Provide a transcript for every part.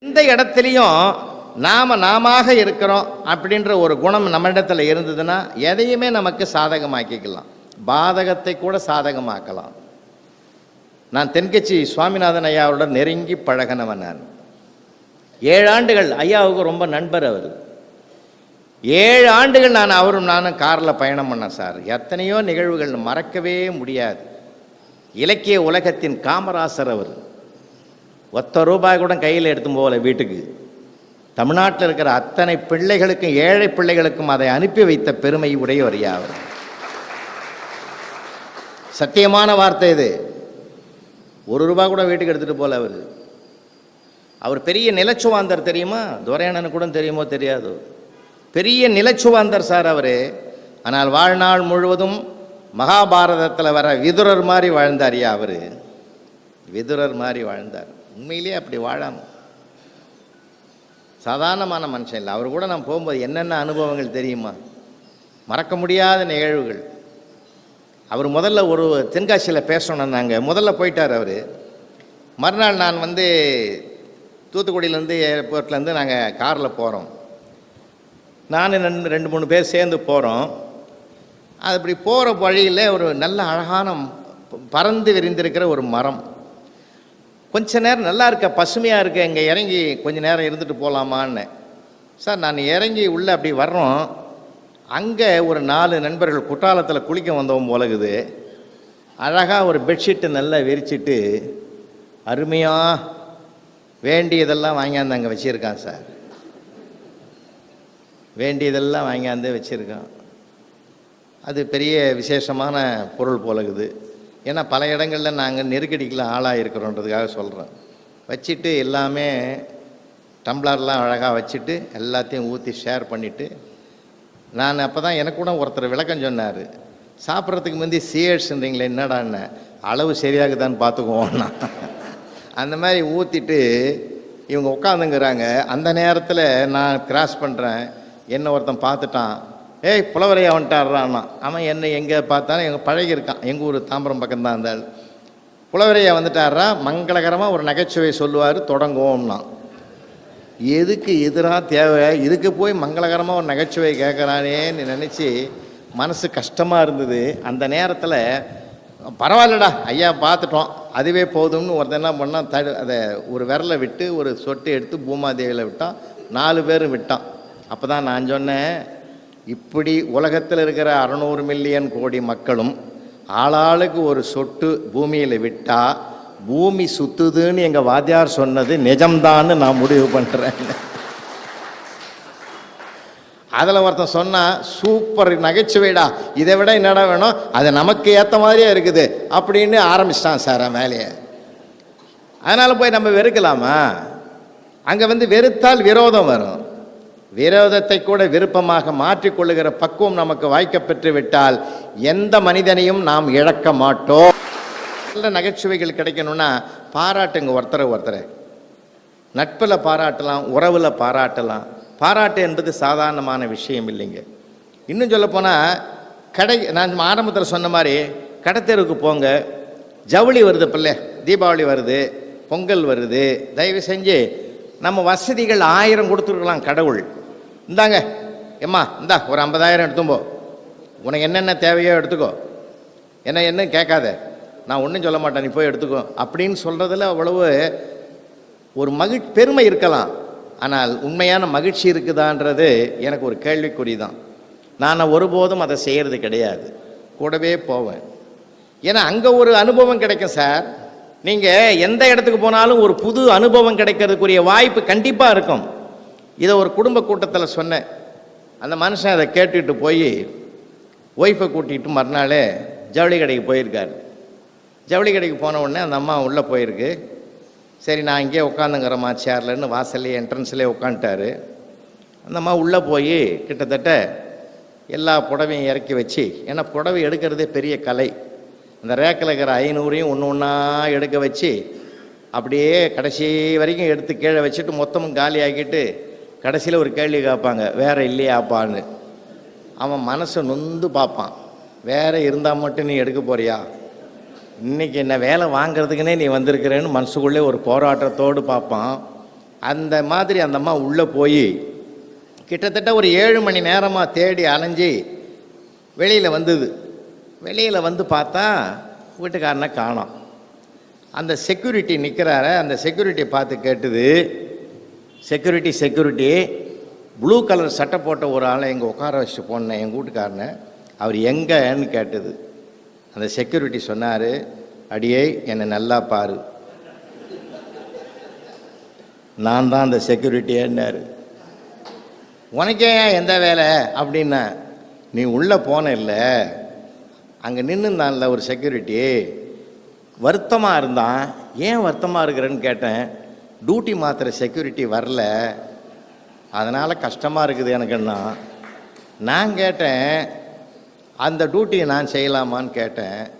எந்த இடத்துலையும் நாம நாமாக இருக்கிறோம் அப்படின்ற ஒரு குணம் நம்மிடத்துல இருந்ததுன்னா எதையுமே நமக்கு சாதகமாக்கிக்கலாம். பாதகத்தை கூட சாதகமாக்கலாம். நான் தென்கட்சி சுவாமிநாதன் ஐயாவோட நெருங்கி பழகினவன் நான். ஏழு ஆண்டுகள் ஐயாவுக்கு ரொம்ப நண்பர் அவர். ஏழு ஆண்டுகள் நான் அவரும் நானும் காரில் பயணம் பண்ணேன் சார். எத்தனையோ நிகழ்வுகள் மறக்கவே முடியாது. இலக்கிய உலகத்தின் காமராசர் அவர். ஒத்த ரூபாய் கூட கையில் எடுத்து போகல வீட்டுக்கு. தமிழ்நாட்டில் இருக்கிற அத்தனை பிள்ளைகளுக்கும் ஏழை பிள்ளைகளுக்கும் அதை அனுப்பி வைத்த பெருமை உடையவர் ஐயா அவர் சத்தியமான வார்த்தை இது. ஒரு ரூபாய் கூட வீட்டுக்கு எடுத்துகிட்டு போகல அவர். அவர் பெரிய நிலச்சுவாந்தர் தெரியுமா? துரையண்ணனு கூட தெரியுமோ தெரியாதோ. பெரிய நிலச்சுவாந்தர் சார் அவர். ஆனால் வாழ்நாள் முழுவதும் மகாபாரதத்தில் வர விதுரர் மாதிரி வாழ்ந்தாரியா அவர். விதுரர் மாதிரி வாழ்ந்தார். உண்மையிலேயே அப்படி வாழாமல் சாதாரணமான மனுஷன் இல்லை. அவர் கூட நான் போகும்போது என்னென்ன அனுபவங்கள் தெரியுமா? மறக்க முடியாத நிகழ்வுகள். அவர் முதல்ல ஒரு தென்காசியில் பேசணும் நாங்கள் முதல்ல போயிட்டார் அவர். மறுநாள் நான் வந்து தூத்துக்குடியிலேருந்து ஏர்போர்ட்லேருந்து நாங்கள் காரில் போகிறோம் நான் ரெண்டு ரெண்டு மூணு பேர் சேர்ந்து போகிறோம் அது இப்படி போகிற வழியில் ஒரு நல்ல அழகான ப- பறந்து விரிந்திருக்கிற ஒரு மரம். கொஞ்ச நேரம் நல்லா இருக்க பசுமையாக இருக்க இங்கே இறங்கி கொஞ்ச நேரம் இருந்துட்டு போகலாமான்னு சார் நான் இறங்கி உள்ளே அப்படி வர்றோம். அங்கே ஒரு நாலு நண்பர்கள் குற்றாலத்தில் குளிக்க வந்தவன் போலகுது அழகாக ஒரு பெட்ஷீட்டு நல்லா விரிச்சிட்டு அருமையாக வேண்டியதெல்லாம் வாங்கியாந்து அங்கே வச்சுருக்கான் சார். வேண்டியதெல்லாம் வாங்கியாந்து வச்சுருக்கான். அது பெரிய விசேஷமான பொருள் போலகுது ஏன்னா பல இடங்களில் நாங்கள் நெருக்கடிக்கெலாம் ஆளாக இருக்கிறோன்றதுக்காக சொல்கிறோம் வச்சுட்டு எல்லாமே டம்ளர்லாம் அழகாக வச்சுட்டு எல்லாத்தையும் ஊற்றி ஷேர் பண்ணிவிட்டு நான் அப்போ தான் எனக்கு கூட ஒருத்தர் விளக்கம் சொன்னார். சாப்பிட்றதுக்கு முந்தி சியர்ஸ்ன்றீங்களே என்னடான்னு அளவு சரியாகுதான்னு பார்த்துக்குவோம்னா அந்த மாதிரி ஊற்றிட்டு இவங்க உட்காந்துங்கிறாங்க. அந்த நேரத்தில் நான் கிராஸ் பண்ணுறேன் என்ன ஒருத்தன் பார்த்துட்டான் ஏய் புலவரையா வந்துட்டாடுறான்னா அவன் என்னை எங்கே பார்த்தாலும் எங்கள் பழகியிருக்கான். எங்கள் ஊர் தாம்பரம் பக்கம்தான் அந்த ஆள். புலவரையா வந்துட்டாரா மங்களகரமாக ஒரு நகைச்சுவை சொல்லுவார் தொடங்குவோம்னா எதுக்கு எதிராக தேவை? இதுக்கு போய் மங்களகரமாக ஒரு நகைச்சுவை கேட்குறானேன்னு நினச்சி மனசு கஷ்டமாக இருந்தது. அந்த நேரத்தில் பரவாயில்லடா ஐயா பார்த்துட்டோம். அதுவே போதும்னு ஒருத்தன் என்ன பண்ணான் தடு அதை ஒரு விரலை விட்டு ஒரு சொட்டு எடுத்து பூமாதேவியில் விட்டான். நாலு பேரும் விட்டான். அப்போ தான் நான் சொன்னேன் இப்படி உலகத்தில் இருக்கிற அறநூறு மில்லியன் கோடி மக்களும் ஆளாளுக்கு ஒரு சொட்டு பூமியில் விட்டால் பூமி சுத்துதுன்னு எங்கள் வாத்தியார் சொன்னது நிஜம்தான்னு நான் முடிவு பண்ணுறேன் அதில் ஒருத்தன் சொன்னால் சூப்பர் நகைச்சுவைடா. இதை விட என்னடா வேணும்? அது நமக்கு ஏற்ற மாதிரியே இருக்குது. அப்படின்னு ஆரம்பிச்சிட்டான் சார் மேலேயே. வேலையை அதனால் போய் நம்ம வெறுக்கலாமா? அங்கே வந்து வெறுத்தால் விரோதம் வரும். விரோதத்தை கூட விருப்பமாக மாற்றிக்கொள்ளுகிற பக்குவம் நமக்கு வாய்க்கப்பெற்று விட்டால் எந்த மனிதனையும் நாம் இழக்க மாட்டோம். நல்ல நகைச்சுவைகள் கிடைக்கணும்னா பாராட்டுங்க ஒருத்தரை ஒருத்தரை. நட்பில் பாராட்டலாம் உறவில் பாராட்டலாம். பாராட்டு என்பது சாதாரணமான விஷயம் இல்லைங்க. இன்னும் சொல்லப்போனால் கடை நான் ஆரம்பத்தில் சொன்ன மாதிரி கடைத்தெருவுக்கு போங்க. ஜவுளி வருது பிள்ளை தீபாவளி வருது பொங்கல் வருது. தயவு செஞ்சு நம்ம வசதிகள் ஆயிரம் கொடுத்துருக்கலாம் கடவுள். இந்தாங்க எம்மா இந்தா ஒரு ஐம்பதாயிரம் எடுத்தும் போ உனக்கு என்னென்ன தேவையோ எடுத்துக்கோ. என்ன என்ன கேட்காத. நான் ஒன்றும் சொல்ல மாட்டேன் நீ போய் எடுத்துக்கோ. அப்படின்னு சொல்கிறதுல அவ்வளவு ஒரு மகிழ் பெருமை இருக்கலாம். ஆனால் உண்மையான மகிழ்ச்சி இருக்குதான்றது எனக்கு ஒரு கேள்விக்குறி தான் நான் ஒருபோதும் அதை செய்கிறது கிடையாது. கூடவே போவேன். ஏன்னா அங்கே ஒரு அனுபவம் கிடைக்கும் சார். நீங்கள் எந்த இடத்துக்கு போனாலும் ஒரு புது அனுபவம் கிடைக்கிறதுக்குரிய வாய்ப்பு கண்டிப்பாக இருக்கும். இதை ஒரு குடும்ப கூட்டத்தில் சொன்னேன். அந்த மனுஷன் அதை கேட்டுட்டு போய் ஒய்ஃபை கூட்டிகிட்டு மறுநாள் ஜவுளி கடைக்கு போயிருக்காரு. ஜவுளி கடைக்கு போன உடனே அந்த அம்மா உள்ளே போயிருக்கு. சரி நான் இங்கே உட்காந்துங்கிறம்மா சேர்லன்னு வாசல்லே என்ட்ரன்ஸ்லேயே உட்காந்துட்டாரு அந்த அம்மா உள்ளே போய் கிட்டத்தட்ட எல்லா புடவையும் இறக்கி வச்சு ஏன்னா புடவை எடுக்கிறதே பெரிய கலை. அந்த ரேக்கில் இருக்கிற ஐநூறையும் ஒன்று ஒன்றா எடுக்க வச்சு அப்படியே கடைசி வரைக்கும் எடுத்து கீழே வச்சுட்டு மொத்தமும் காலி ஆக்கிட்டு கடைசியில் ஒரு கேள்வி கேட்பாங்க வேற இல்லையாப்பான்னு? அவன் மனசை நொந்து பார்ப்பான் வேற இருந்தால் மட்டும் நீ எடுக்க போறியா? இன்னைக்கு என்ன வேலை வாங்கிறதுக்குனே நீ வந்திருக்கிறேன்னு மனசுக்குள்ளே ஒரு போராட்டத்தோடு பார்ப்பான். அந்த மாதிரி அந்த அம்மா உள்ளே போய் கிட்டத்தட்ட ஒரு ஏழு மணி நேரமாக தேடி அலைஞ்சி வெளியில் வந்தது. வெளியில் வந்து பார்த்தா வீட்டுக்காரனை காணோம். அந்த செக்யூரிட்டி நிற்கிறார அந்த செக்யூரிட்டி பார்த்து கேட்டுது செக்யூரிட்டி செக்யூரிட்டி ப்ளூ கலர் சட்டை போட்ட ஒரு ஆளை எங்கள் உட்கார வச்சுட்டு போனேன் எங்கள் வீட்டுக்காரனை அவர் எங்கன்னு கேட்டது. அந்த செக்யூரிட்டி சொன்னார் அடியே என்னை நல்லா பாரு. நான் தான் அந்த செக்யூரிட்டியேன்னாரு உனக்கே ஏன் எந்த வேலை? அப்படின்னா நீ உள்ளே போன இல்லை. அங்கே நின்றுந்தான்ல ஒரு செக்யூரிட்டி வருத்தமாக இருந்தான். ஏன் வருத்தமாக இருக்கிறேன்னு கேட்டேன். டியூட்டி மாத்திர செக்யூரிட்டி வரல. அதனால் கஷ்டமாக இருக்குது எனக்குன்னா. நான் கேட்டேன் அந்த டியூட்டியை நான் செய்யலாமான்னு கேட்டேன்.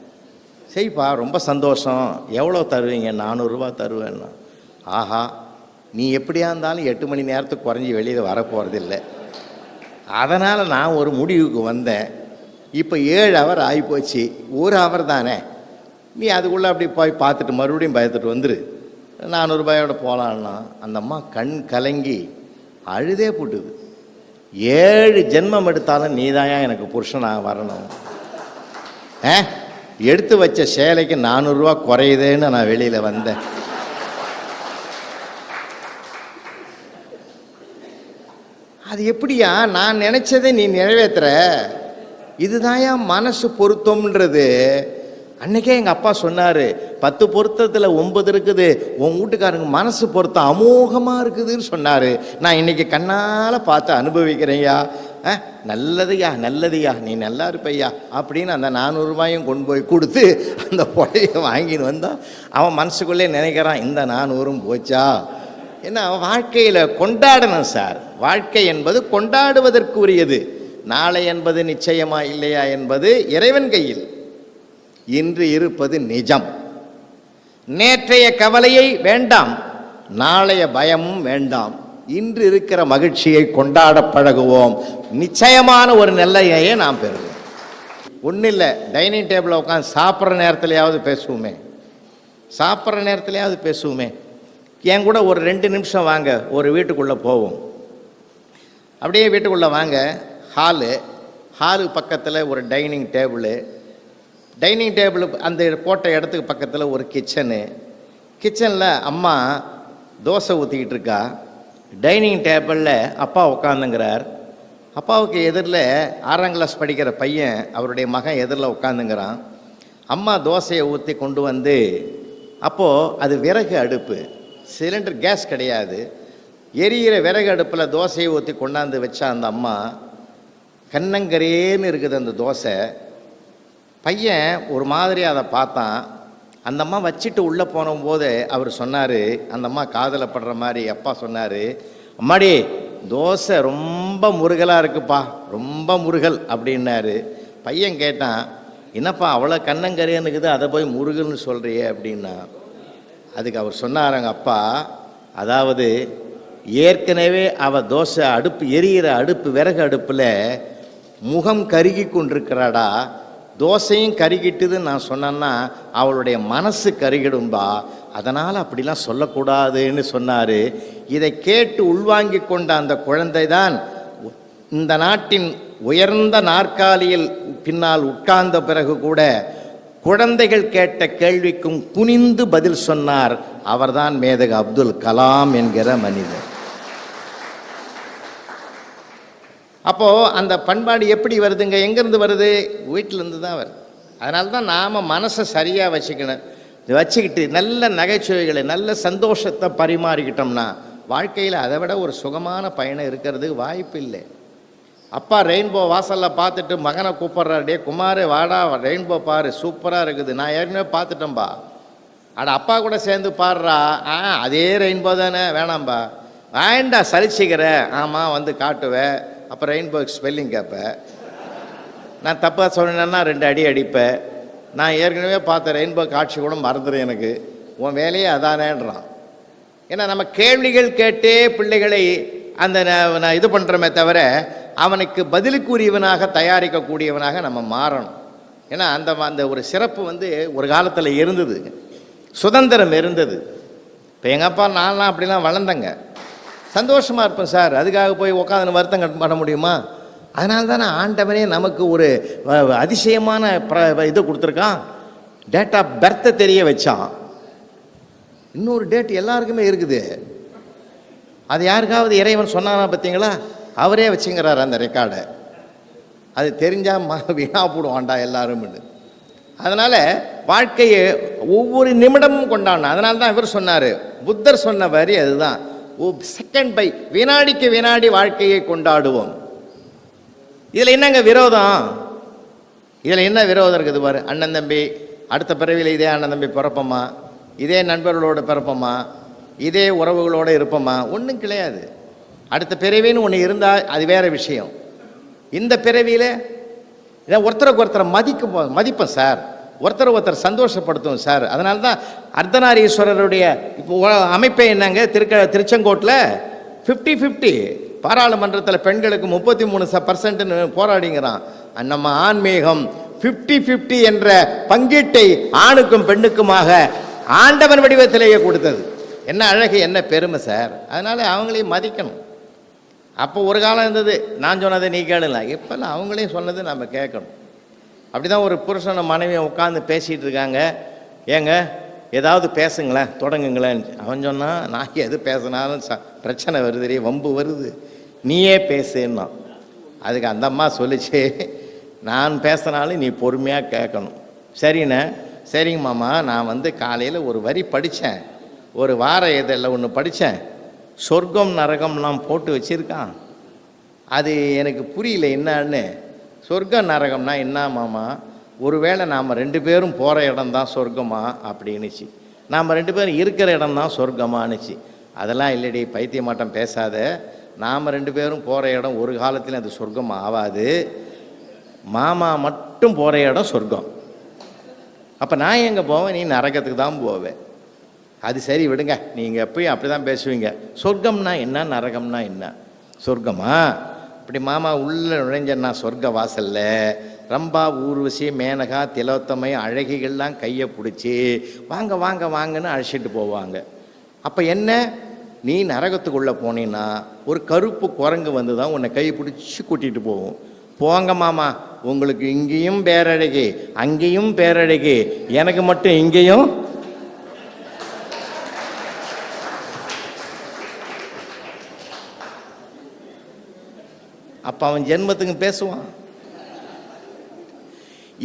செய்ப்பா ரொம்ப சந்தோஷம். எவ்வளோ தருவீங்க? நானூறுரூவா தருவேன்னா. ஆஹா நீ எப்படியா இருந்தாலும் எட்டு மணி நேரத்துக்கு குறைஞ்சி வெளியில் வரப்போகிறதில்ல அதனால் நான் ஒரு முடிவுக்கு வந்தேன். இப்போ ஏழு அவர் ஆகிப்போச்சு ஒரு ஹவர் தானே. நீ அதுக்குள்ளே அப்படி போய் பார்த்துட்டு மறுபடியும் பயத்துட்டு வந்துரு. நானூறுபாயோட போகலான்னா அந்த அம்மா கண் கலங்கி அழுதே போட்டுது. ஏழு ஜென்மம் எடுத்தாலும் நீதாயா எனக்கு புருஷனாக வரணும்? ஆ? எடுத்து வச்ச சேலைக்கு நானூறுரூவா குறையுதேன்னு நான் வெளியில் வந்தேன். அது எப்படியா? நான் நினச்சதை நீ இதுதான் இதுதான்யா மனசு பொருத்தம்ன்றது. அன்னைக்கே எங்கள் அப்பா சொன்னார் பத்து பொருத்தத்தில் ஒன்பது இருக்குது உன் வீட்டுக்காரங்க மனசு பொருத்தம் அமோகமாக இருக்குதுன்னு சொன்னார். நான் இன்னைக்கு கண்ணால் பார்த்து அனுபவிக்கிறேன்யா. ஆ நல்லதுயா நல்லதுயா நீ நல்லா இருப்பையா? அப்படின்னு அந்த நானூறுபாயும் கொண்டு போய் கொடுத்து அந்த புடவையை வாங்கின்னு வந்தான் அவன் மனசுக்குள்ளே நினைக்கிறான் இந்த நானூறும் போச்சா? ஏன்னா வாழ்க்கையில் கொண்டாடணும் சார். வாழ்க்கை என்பது கொண்டாடுவதற்குரியது. நாளை என்பது நிச்சயமா இல்லையா என்பது இறைவன் கையில். இன்று இருப்பது நிஜம். நேற்றைய கவலையை வேண்டாம் நாளைய பயமும் வேண்டாம். இன்று இருக்கிற மகிழ்ச்சியை கொண்டாட பழகுவோம். நிச்சயமான ஒரு நிலையையே நாம் பெறுவோம். ஒன்றும் இல்லை டைனிங் டேபிளில் உட்காந்து சாப்பிட்ற நேரத்துலையாவது பேசுவோமே. சாப்பிட்ற நேரத்துலையாவது பேசுவோமே. என் கூட ஒரு ரெண்டு நிமிஷம் வாங்க ஒரு வீட்டுக்குள்ளே போவோம். அப்படியே வீட்டுக்குள்ளே வாங்க ஹாலு ஹாலு பக்கத்தில் ஒரு டைனிங் டேபிளு டைனிங் டேபிள் அந்த போட்ட இடத்துக்கு பக்கத்தில் ஒரு கிச்சனு கிச்சனில் அம்மா தோசை ஊற்றிக்கிட்டு இருக்கா. டைனிங் டேபிளில் அப்பா உட்காந்துங்கிறார் அப்பாவுக்கு எதிரில் ஆறாம் கிளாஸ் படிக்கிற பையன் அவருடைய மகன் எதிரில் உட்காந்துங்கிறான் அம்மா தோசையை ஊற்றி கொண்டு வந்து அப்போது அது விறகு அடுப்பு சிலிண்டர் கேஸ் கிடையாது. எரியிற விறகு அடுப்பில் தோசையை ஊற்றி கொண்டாந்து வச்சா அந்த அம்மா கண்ணங்கரேன்னு இருக்குது அந்த தோசை. பையன் ஒரு மாதிரி அதை பார்த்தான். அந்த அம்மா வச்சுட்டு உள்ளே போனபோது அவர் சொன்னார் அந்த அம்மா காதில் படுற மாதிரி அப்பா சொன்னார் அம்மாடி தோசை ரொம்ப முருகலாக இருக்குப்பா ரொம்ப முருகல் அப்படின்னாரு. பையன் கேட்டான் என்னப்பா அவ்வளோ கண்ணங்கரேன்னு இருக்குது அதை போய் முருகல்னு சொல்கிறியே அப்படின்னா. அதுக்கு அவர் சொன்னாரங்க அப்பா அதாவது ஏற்கனவே அவள் தோசை அடுப்பு எரியிற அடுப்பு விறகு அடுப்பில் முகம் கருகி கொண்டிருக்கிறாடா? தோசையும் கருகிட்டுதுன்னு நான் சொன்னேன்னா அவளுடைய மனசு கருகிடும்பா. அதனால் அப்படிலாம் சொல்லக்கூடாதுன்னு சொன்னார். இதை கேட்டு உள்வாங்கி கொண்ட அந்த குழந்தை தான் இந்த நாட்டின் உயர்ந்த நாற்காலியில் பின்னால் உட்கார்ந்த பிறகு கூட குழந்தைகள் கேட்ட கேள்விக்கும் குனிந்து பதில் சொன்னார். அவர்தான் மேதக அப்துல் கலாம் என்கிற மனிதர். அப்போது அந்த பண்பாடு எப்படி வருதுங்க? எங்கேருந்து வருது? வீட்டிலேருந்து தான் வருது. அதனால தான் நாம் மனசை சரியாக வச்சுக்கணும். இது வச்சுக்கிட்டு நல்ல நகைச்சுவைகளை நல்ல சந்தோஷத்தை பரிமாறிக்கிட்டோம்னா வாழ்க்கையில் அதை விட ஒரு சுகமான பயணம் இருக்கிறதுக்கு வாய்ப்பு இல்லை. அப்பா ரெயின்போ வாசலில் பார்த்துட்டு மகனை கூப்பிட்றாரு டே குமார் வாடா ரெயின்போ பாரு சூப்பராக இருக்குது. நான் ஏற்கனவே பார்த்துட்டேன்பா. அட அப்பா கூட சேர்ந்து பாடுறா. ஆ அதே ரெயின்போ தானே. வேணாம்பா. வேண்டா சலிச்சிக்கிற. ஆமாம் வந்து காட்டுவேன் அப்போ ரெயின்போ ஸ்பெல்லிங் கேட்பேன் நான் தப்பாக சொன்னேன்னா ரெண்டு அடி அடிப்பேன். நான் ஏற்கனவே பார்த்த ரெயின்போ காட்சி கூட மறந்துடும் எனக்கு. உன் வேலையே அதானேன்றான். ஏன்னா நம்ம கேள்விகள் கேட்டே பிள்ளைகளை அந்த ந- நான் இது பண்ணுறோமே தவிர அவனுக்கு பதிலுக்குரியவனாக தயாரிக்கக்கூடியவனாக நம்ம மாறணும். ஏன்னா அந்த அந்த ஒரு சிறப்பு வந்து ஒரு காலத்தில் இருந்தது. சுதந்திரம் இருந்தது. இப்போ எங்கள் அப்பா நான்லாம் அப்படிலாம் வளர்ந்தேங்க. சந்தோஷமாக இருப்பேன் சார். அதுக்காக போய் உட்காந்து வருத்தம் பண்ண முடியுமா? அதனால தானே ஆண்டவனே நமக்கு ஒரு அதிசயமான ப்ர இது கொடுத்துருக்கான். டேட் ஆஃப் பர்த்தை தெரிய வச்சான். இன்னொரு டேட் எல்லாருக்குமே இருக்குது. அது யாருக்காவது இறைவன் சொன்னானா பார்த்தீங்களா? அவரே வச்சுங்கிறார் அந்த ரெக்கார்டை அது தெரிஞ்சால் ம வீணா போடுவான்டா எல்லாரும்னு. அதனால் வாழ்க்கையை ஒவ்வொரு நிமிடமும் கொண்டாடணும். அதனால தான் இவர் சொன்னார். புத்தர் சொன்ன வரி அதுதான். செகண்ட் பை வினாடிக்கு வினாடி வாழ்க்கையை கொண்டாடுவோம். இதில் என்னங்க விரோதம்? இதில் என்ன விரோதம் இருக்குது பாரு? அண்ணன் தம்பி அடுத்த பிறவியில் இதே அண்ணன் தம்பி பிறப்போமா? இதே நண்பர்களோடு பிறப்போமா? இதே உறவுகளோட இருப்போமா? ஒன்றும் கிடையாது. அடுத்த பிறவின்னு ஒன்று இருந்தால் அது வேற விஷயம். இந்த பிறவியில் இதை ஒருத்தருக்கு ஒருத்தரை மதிக்க மதிப்போம் சார். ஒருத்தர் ஒருத்தர் சந்தோஷப்படுத்தும் சார். அதனால தான் அர்த்தநாரீஸ்வரருடைய இப்போ அமைப்பை அமைப்பே என்னங்க? திருக்க திருச்செங்கோட்டில் ஃபிஃப்டி ஃபிஃப்டி பாராளுமன்றத்தில் பெண்களுக்கு முப்பத்தி மூணு ச பர்சன்ட்னு போராடிங்கிறான். நம்ம ஆன்மீகம் ஃபிஃப்டி ஃபிஃப்டி என்ற பங்கீட்டை ஆணுக்கும் பெண்ணுக்குமாக ஆண்டவன் வடிவத்திலேயே கொடுத்தது. என்ன அழகு என்ன பெருமை சார். அதனால் அவங்களையும் மதிக்கணும். அப்போ ஒரு காலம் இருந்தது நான் சொன்னதை நீ கேளலாம் இப்போல்லாம் அவங்களையும் சொன்னது நம்ம கேட்கணும். அப்படி தான் ஒரு புருஷனை மனைவியை உட்காந்து பேசிகிட்டு இருக்காங்க. ஏங்க ஏதாவது பேசுங்களேன் தொடங்குங்களேன். அவன் சொன்னான் நான் எது பேசினாலும் ச பிரச்சனை வருது வம்பு வருது. நீயே பேசுன்னா அதுக்கு அந்த அம்மா சொல்லிச்சு நான் பேசினாலும் நீ பொறுமையாக கேட்கணும். சரிண்ணே சரிங்க மாமா நான் வந்து காலையில் ஒரு வரி படித்தேன் ஒரு வார இதழில் ஒன்று படித்தேன் சொர்க்கம் நரகம்லாம் போட்டு வச்சுருக்கான். அது எனக்கு புரியல என்னன்னு. சொர்க்கம் நரகம்னா என்ன மாமா? ஒருவேளை நாம் ரெண்டு பேரும் போகிற இடம் தான் சொர்க்கமா? அப்படின்னுச்சு. நாம் ரெண்டு பேரும் இருக்கிற இடம் தான் சொர்க்கமானுச்சு அதெல்லாம் இல்லடி பைத்தியமாட்டம் பேசாத. நாம் ரெண்டு பேரும் போகிற இடம் ஒரு காலத்தில் அது சொர்க்கம் ஆகாது மாமா மட்டும் போகிற இடம் சொர்க்கம். அப்போ நான் எங்கே போவேன்? நீ நரகத்துக்கு தான் போவேன் அது சரி விடுங்க. நீங்கள் எப்பயும் அப்படி தான் பேசுவீங்க. சொர்க்கம்னா என்ன? நரகம்னா என்ன? சொர்க்கமா? அப்படி மாமா உள்ளே நுழைஞ்சன்னா சொர்க்க வாசலில். ரம்பா ஊர்வசி மேனகா திலோத்தமை அழகிகள்லாம் கையை பிடிச்சி வாங்க வாங்க வாங்கன்னு அழைச்சிட்டு போவாங்க. அப்போ என்ன? நீ நரகத்துக்குள்ளே போனீன்னா ஒரு கருப்பு குரங்கு வந்து தான் உன்னை கை பிடிச்சி கூட்டிகிட்டு போகும். போங்க மாமா உங்களுக்கு இங்கேயும் பேரழகி அங்கேயும் பேரழகி எனக்கு மட்டும் இங்கேயும் அப்போ அவன் ஜென்மத்துக்கு பேசுவான்.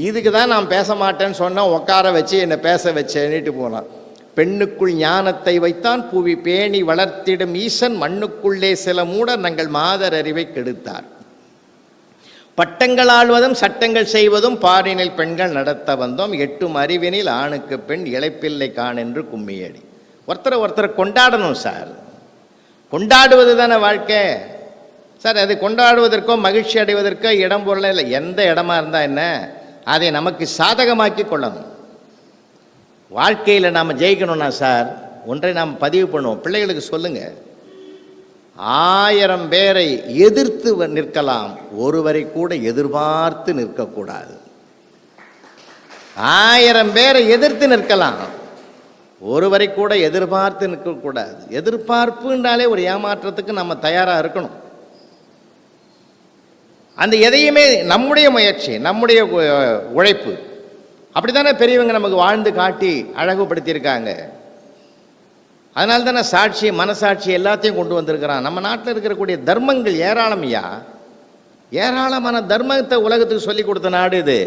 இதுக்கு தான் நான் பேச மாட்டேன்னு சொன்னால் உட்கார வச்சு என்னை பேச வச்சேன்னுட்டு போனான். பெண்ணுக்குள் ஞானத்தை வைத்தான் புவி பேணி வளர்த்திடும் ஈசன் மண்ணுக்குள்ளே சில மூடர் நங்கள் மாதர் அறிவை கெடுத்தார். பட்டங்கள் ஆழ்வதும் சட்டங்கள் செய்வதும் பாரினில் பெண்கள் நடத்த வந்தோம். எட்டும் அறிவினில் ஆணுக்கு பெண் இழைப்பில்லை காண் என்று கும்மியடி. ஒருத்தரை ஒருத்தரை கொண்டாடணும் சார். கொண்டாடுவது தானே வாழ்க்கை. சார் அது கொண்டாடுவதற்கோ மகிழ்ச்சி அடைவதற்கோ இடம் பொருளே இல்லை. எந்த இடமா இருந்தால் என்ன? அதை நமக்கு சாதகமாக்கி கொள்ளணும். வாழ்க்கையில் நாம் ஜெயிக்கணும்னா சார் ஒன்றை நாம் பதிவு பண்ணுவோம். பிள்ளைகளுக்கு சொல்லுங்கள் ஆயிரம் பேரை எதிர்த்து வ- நிற்கலாம். ஒருவரை கூட எதிர்பார்த்து நிற்கக்கூடாது. ஆயிரம் பேரை எதிர்த்து நிற்கலாம். ஒருவரை கூட எதிர்பார்த்து நிற்கக்கூடாது. எதிர்பார்ப்புன்றாலே ஒரு ஏமாற்றத்துக்கு நம்ம தயாராக இருக்கணும். அந்த எதையுமே நம்முடைய முயற்சி நம்முடைய உழைப்பு. அப்படி தானே பெரியவங்க நமக்கு வாழ்ந்து காட்டி அழகுபடுத்தியிருக்காங்க. அதனால தானே சாட்சி மனசாட்சி எல்லாத்தையும் கொண்டு வந்திருக்கிறான். நம்ம நாட்டில் இருக்கக்கூடிய தர்மங்கள் ஏராளம் ஐயா ஏராளமான தர்மத்தை உலகத்துக்கு சொல்லி கொடுத்த நாடு இது.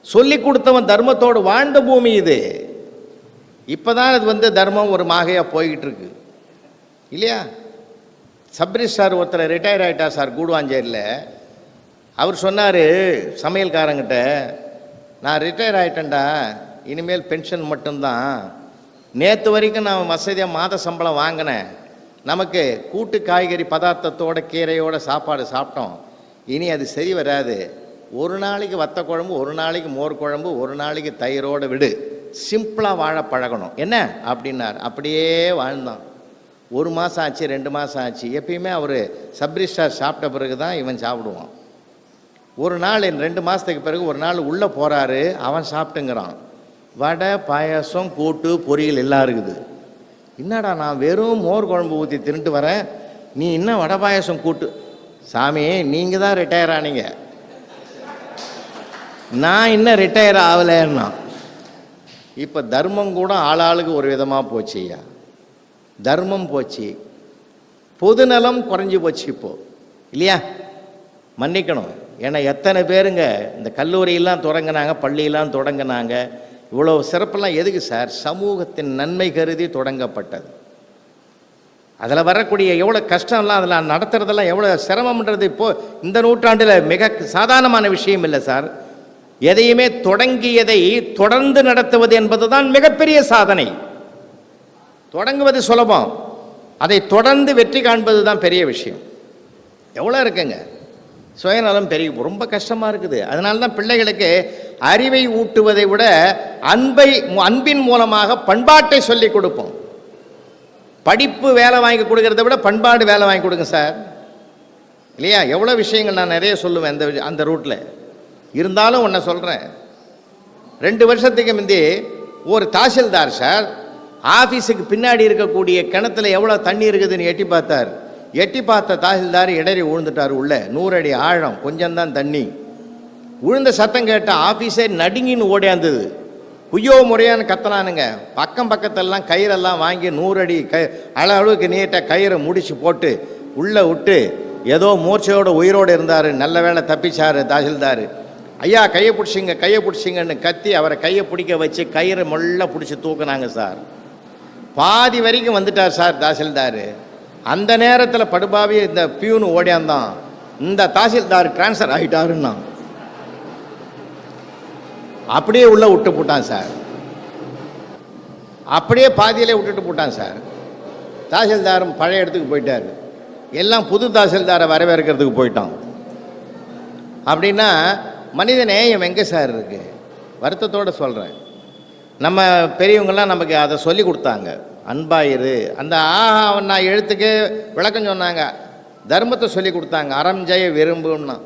சொல்லி கொடுத்தவன் தர்மத்தோடு வாழ்ந்த பூமி இது. இப்போதான் இது வந்து தர்மம் ஒரு மாகையாக போய்கிட்டு இருக்கு இல்லையா? சப்ரிஷ் சார் ஒருத்தர் ரிட்டையர் ஆகிட்டா சார் கூடுவாஞ்சேரியில். அவர் சொன்னார் சமையல்காரங்கிட்ட நான் ரிட்டையர் ஆகிட்டேன்டா இனிமேல் பென்ஷன் மட்டும்தான். நேற்று வரைக்கும் நான் வசதியாக மாத சம்பளம் வாங்கினேன். நமக்கு கூட்டு காய்கறி பதார்த்தத்தோட கீரையோட சாப்பாடு சாப்பிட்டோம். இனி அது சரி வராது. ஒரு நாளைக்கு வத்த குழம்பு ஒரு நாளைக்கு மோர் குழம்பு ஒரு நாளைக்கு தயிரோடு விடு. சிம்பிளாக வாழ பழகணும். என்ன? அப்படின்னார். அப்படியே வாழ்ந்தான். ஒரு மாதம் ஆச்சு ரெண்டு மாதம் ஆச்சு. எப்பயுமே அவர் சப்ரிஸ்டார் சாப்பிட்ட பிறகு தான் இவன் சாப்பிடுவான். ஒரு நாள் என் ரெண்டு மாதத்துக்கு பிறகு ஒரு நாள் உள்ளே போகிறாரு அவன் சாப்பிட்டுங்கிறான். வடை பாயசம் கூட்டு பொரியல் எல்லாம் இருக்குது. என்னடா நான் வெறும் மோர் குழம்பு ஊற்றி தின்னுட்டு வரேன். நீ இன்னும் வடை பாயாசம் கூட்டு? சாமி நீங்கள் தான் ரிட்டையர் ஆனீங்க. நான் இன்னும் ரிட்டையர் ஆகலைன்னா. இப்போ தர்மம் கூட ஆளாளுக்கு ஒரு விதமாக போச்சு ஐயா. தர்மம் போச்சு. பொதுநலம் குறைஞ்சி போச்சு இப்போ. இல்லையா? மன்னிக்கணும். ஏன்னா எத்தனை பேருங்க இந்த கல்லூரியெல்லாம் தொடங்கினாங்க பள்ளியெல்லாம் தொடங்கினாங்க. இவ்வளோ சிறப்பெல்லாம் எதுக்கு சார்? சமூகத்தின் நன்மை கருதி தொடங்கப்பட்டது. அதில் வரக்கூடிய எவ்வளோ கஷ்டம்லாம் அதில் நடத்துறதெல்லாம் எவ்வளோ சிரமம்ன்றது இப்போ இந்த நூற்றாண்டில் மிக சாதாரணமான விஷயம் இல்லை சார். எதையுமே தொடங்கியதை தொடர்ந்து நடத்துவது என்பது தான் மிகப்பெரிய சாதனை. தொடங்குவது சுலபம். அதை தொடர்ந்து வெற்றி காண்பது தான் பெரிய விஷயம். எவ்வளோ இருக்குங்க? சுயநலம் பெரிய ரொம்ப கஷ்டமாக இருக்குது. அதனால தான் பிள்ளைகளுக்கு அறிவை ஊட்டுவதை விட அன்பை அன்பின் மூலமாக பண்பாட்டை சொல்லிக் கொடுப்போம். படிப்பு வேலை வாங்கி கொடுக்கறத விட பண்பாடு வேலை வாங்கி கொடுங்க சார். இல்லையா? எவ்வளோ விஷயங்கள் நான் நிறைய சொல்லுவேன் அந்த அந்த ரூட்டில் இருந்தாலும் ஒன்றை சொல்கிறேன் ரெண்டு வருஷத்துக்கு முந்தி ஒரு தாசில்தார் சார் ஆஃபீஸுக்கு பின்னாடி இருக்கக்கூடிய கிணத்துல எவ்வளோ தண்ணி இருக்குதுன்னு எட்டி பார்த்தார். எட்டி பார்த்த தாசில்தார் இடறி விழுந்துட்டார் உள்ள. நூறடி ஆழம் கொஞ்சம்தான் தண்ணி. விழுந்த சத்தம் கேட்ட ஆஃபீஸே நடுங்கின்னு ஓடியாந்தது. குய்யோ முறையான்னு கத்தனானுங்க. பக்கம் பக்கத்தெல்லாம் கயிறெல்லாம் வாங்கி நூறு அடி க அளவுக்கு நீட்டாக கயிறை முடிச்சு போட்டு உள்ளே விட்டு ஏதோ மூர்ச்சையோட உயிரோடு இருந்தார். நல்ல வேளை தப்பிச்சார் தாசில்தார். ஐயா கையை பிடிச்சிங்க கையை பிடிச்சிங்கன்னு கத்தி அவரை கையை பிடிக்க வச்சு கயிறை மொல்ல பிடிச்சி தூக்குனாங்க சார். பாதி வரைக்கும் வந்துட்டார் சார் தாசில்தார். அந்த நேரத்தில் படுபாவி இந்த பியூனு ஓடியாந்தான். இந்த தாசில்தார் டிரான்ஸ்ஃபர் ஆகிட்டாருன்னா அப்படியே உள்ளே விட்டு போட்டான் சார். அப்படியே பாதியிலே விட்டுட்டு போட்டான் சார். தாசில்தாரும் பழைய இடத்துக்கு போயிட்டார். எல்லாம் புது தாசில்தாரை வரவேற்கிறதுக்கு போயிட்டான். அப்படின்னா மனித நேயம் எங்கே சார் இருக்குது வருத்தத்தோடு சொல்கிறேன் நம்ம பெரியவங்கள்லாம் நமக்கு அதை சொல்லி கொடுத்தாங்க. அன்பாயிரு. அந்த ஆஹா அவன் எழுத்துக்கு விளக்கம் சொன்னாங்க. தர்மத்தை சொல்லி கொடுத்தாங்க. அறம் ஜெய விரும்புன்னா.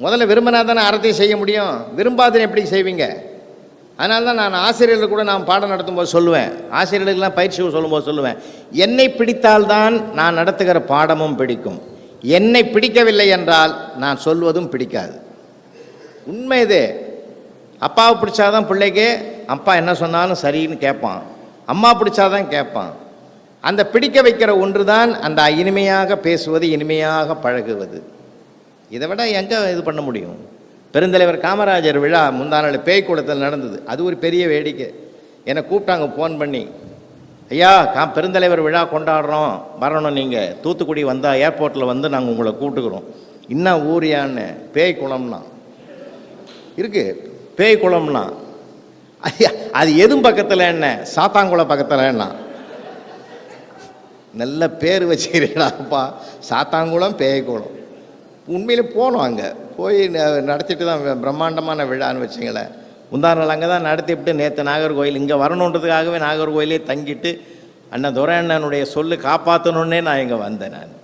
முதல்ல விரும்பினா தானே அறத்தை செய்ய முடியும். விரும்பாதனே எப்படி செய்வீங்க? அதனால தான் நான் ஆசிரியர்கள் கூட நான் பாடம் நடத்தும்போது சொல்லுவேன். ஆசிரியர்களுக்கெல்லாம் பயிற்சி சொல்லும்போது சொல்லுவேன். என்னை பிடித்தால்தான் நான் நடத்துகிற பாடமும் பிடிக்கும். என்னை பிடிக்கவில்லை என்றால் நான் சொல்வதும் பிடிக்காது. உண்மை இது. அப்பாவை பிடிச்சாதான் பிள்ளைக்கு அப்பா என்ன சொன்னாலும் சரின்னு கேட்பான். அம்மா பிடிச்சாதான் கேட்பான். அந்த பிடிக்க வைக்கிற ஒன்று தான் அந்த இனிமையாக பேசுவது இனிமையாக பழகுவது. இதை விட எங்கே இது பண்ண முடியும்? பெருந்தலைவர் காமராஜர் விழா முந்தா நாள் பேய் குளத்தில் நடந்தது. அது ஒரு பெரிய வேடிக்கை. என்னை கூப்பிட்டாங்க ஃபோன் பண்ணி. ஐயா கா பெருந்தலைவர் விழா கொண்டாடுறோம். வரணும் நீங்கள் தூத்துக்குடி வந்தால் ஏர்போர்ட்டில் வந்து நாங்கள் உங்களை கூப்பிட்டுக்குறோம். இன்னும் ஊரியான்னு பேய் குளம்னா இருக்குது பேய் குளம்னா அது எதுவும் பக்கத்தில் என்ன? சாத்தாங்குளம் பக்கத்தில் என்ன? நல்ல பேர் வச்சுக்கிறீங்களாப்பா. சாத்தாங்குளம் பேய்க்குளம் உண்மையில் போனோம் அங்கே. போய் நடத்திட்டு தான் பிரம்மாண்டமான விழான்னு வச்சுங்களேன். முந்தா நாள் அங்கே தான் நடத்திவிட்டு நேற்று நாகர்கோயில் இங்கே வரணுன்றதுக்காகவே நாகர்கோயிலே தங்கிட்டு அண்ணன் துரை அண்ணனுடைய சொல்லு காப்பாற்றணுன்னே நான் இங்கே வந்தேன் நான்.